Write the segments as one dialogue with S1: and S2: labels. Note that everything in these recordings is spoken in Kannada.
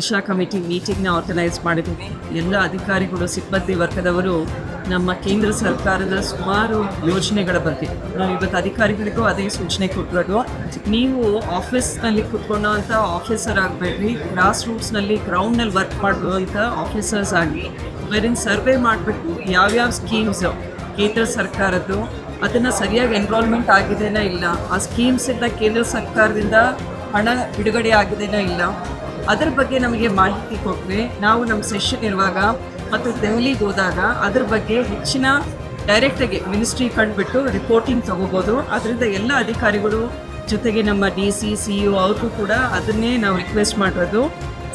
S1: ದಿಶಾ ಕಮಿಟಿ ಮೀಟಿಂಗ್ನ ಆರ್ಗನೈಸ್ ಮಾಡಿದ್ದೀವಿ. ಎಲ್ಲ ಅಧಿಕಾರಿಗಳು, ಸಿಬ್ಬಂದಿ ವರ್ಗದವರು ನಮ್ಮ ಕೇಂದ್ರ ಸರ್ಕಾರದ ಸುಮಾರು ಯೋಜನೆಗಳ ಬಗ್ಗೆ. ನಾವು ಇವತ್ತು ಅಧಿಕಾರಿಗಳಿಗೂ ಅದೇ ಸೂಚನೆ ಕೊಟ್ಟಿರೋದು. ನೀವು ಆಫೀಸ್ನಲ್ಲಿ ಕುತ್ಕೊಳ್ಳೋಂಥ ಆಫೀಸರ್ ಆಗಬೇಡ್ರಿ. ಗ್ರಾಸ್ ರೂಟ್ಸ್ನಲ್ಲಿ ಗ್ರೌಂಡ್ನಲ್ಲಿ ವರ್ಕ್ ಮಾಡುವಂಥ ಆಫೀಸರ್ಸ್ ಆಗಿ ಬೇರಿನ ಸರ್ವೆ ಮಾಡಿಬಿಟ್ಟು ಯಾವ್ಯಾವ ಸ್ಕೀಮ್ಸ್ ಕೇಂದ್ರ ಸರ್ಕಾರದ್ದು, ಅದನ್ನು ಸರಿಯಾಗಿ ಎನ್ರೋಲ್ಮೆಂಟ್ ಆಗಿದೆಯಾ ಇಲ್ಲ? ಆ ಸ್ಕೀಮ್ಸಿಂದ ಕೇಂದ್ರ ಸರ್ಕಾರದಿಂದ ಹಣ ಬಿಡುಗಡೆ ಆಗಿದೆಯೋ ಇಲ್ಲ? ಅದರ ಬಗ್ಗೆ ನಮಗೆ ಮಾಹಿತಿ ಕೊಟ್ಟರೆ ನಾವು ನಮ್ಮ ಸೆಷನ್ ಇರುವಾಗ ಮತ್ತು ದೆಹಲಿಗೆ ಹೋದಾಗ ಅದ್ರ ಬಗ್ಗೆ ಹೆಚ್ಚಿನ ಡೈರೆಕ್ಟಾಗಿ ಮಿನಿಸ್ಟ್ರಿ ಕಂಡುಬಿಟ್ಟು ರಿಪೋರ್ಟಿಂಗ್ ತಗೋಬೋದು. ಅದರಿಂದ ಎಲ್ಲ ಅಧಿಕಾರಿಗಳು ಜೊತೆಗೆ ನಮ್ಮ ಡಿ ಸಿ ಸಿ ಯು ಅವ್ರಿಗೂ ಕೂಡ ಅದನ್ನೇ ನಾವು ರಿಕ್ವೆಸ್ಟ್ ಮಾಡಿರೋದು.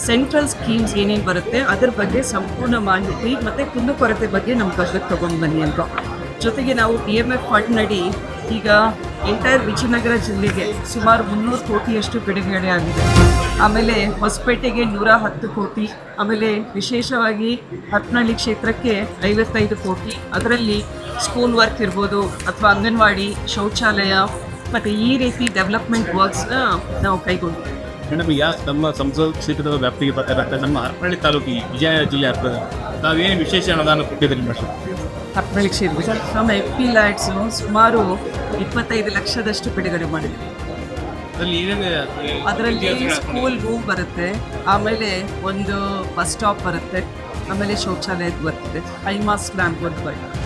S1: ಸೆಂಟ್ರಲ್ ಸ್ಕೀಮ್ಸ್ ಏನೇನು ಬರುತ್ತೆ, ಅದ್ರ ಬಗ್ಗೆ ಸಂಪೂರ್ಣ ಮಾಹಿತಿ ಮತ್ತು ಕುಂದುಕೊರತೆ ಬಗ್ಗೆ ನಮ್ಮ ಗಮನಕ್ಕೆ ತೊಗೊಂಡು ಬನ್ನಿ ಅಂತ. ಜೊತೆಗೆ ನಾವು ಡಿ ಎಂ ಎಫ್ ಫಂಡ್ನಡಿ ಈಗ ಎಂಟೈರ್ ವಿಜಯನಗರ ಜಿಲ್ಲೆಗೆ ಸುಮಾರು ಮುನ್ನೂರು ಕೋಟಿಯಷ್ಟು ಬಿಡುಗಡೆ ಆಗಿದೆ. ಆಮೇಲೆ ಹೊಸಪೇಟೆಗೆ ನೂರ ಹತ್ತು ಕೋಟಿ, ಆಮೇಲೆ ವಿಶೇಷವಾಗಿ ಹತ್ನಳ್ಳಿ ಕ್ಷೇತ್ರಕ್ಕೆ ಐವತ್ತೈದು ಕೋಟಿ. ಅದರಲ್ಲಿ ಸ್ಕೂಲ್ ವರ್ಕ್ ಇರ್ಬೋದು ಅಥವಾ ಅಂಗನವಾಡಿ, ಶೌಚಾಲಯ ಮತ್ತು ಈ ರೀತಿ ಡೆವಲಪ್ಮೆಂಟ್ ವರ್ಕ್ಸ್ನ ನಾವು ಕೈಗೊಂಡಿದ್ದೀವಿ.
S2: ಮೇಡಮ್ ಯಾ ನಮ್ಮ ಸಂಸದ ಕ್ಷೇತ್ರದ ವ್ಯಾಪ್ತಿಗೆ ಬರ್ತಾ ನಮ್ಮ ಹರಪಳ್ಳಿ ತಾಲೂಕಿಗೆ ವಿಜಯ ಜಿಲ್ಲೆ ನಾವೇನು ವಿಶೇಷ ಅನುದಾನ ಕೊಟ್ಟಿದ್ದೀರಿ ಮೇಡಮ್?
S1: ಹತ್ನಳ್ಳಿ ಕ್ಷೇತ್ರ ನಮ್ಮ ಎಫ್ ಪಿ ಲ್ಯಾಡ್ಸು ಸುಮಾರು ಇಪ್ಪತ್ತೈದು ಲಕ್ಷದಷ್ಟು ಬಿಡುಗಡೆ ಮಾಡಿದ್ವಿ
S2: ಅದರಲ್ಲಿ ಏನೇನು
S1: ಅದರಲ್ಲಿ ಸ್ಕೂಲ್ ರೂಮ್ ಬರುತ್ತೆ ಆಮೇಲೆ ಒಂದು ಬಸ್ ಸ್ಟಾಪ್ ಬರುತ್ತೆ ಆಮೇಲೆ ಶೌಚಾಲಯದ ಬರ್ತದೆ ಐಮಾಸ್ ಪ್ಲಾನ್ ಒಂದು ಬರುತ್ತೆ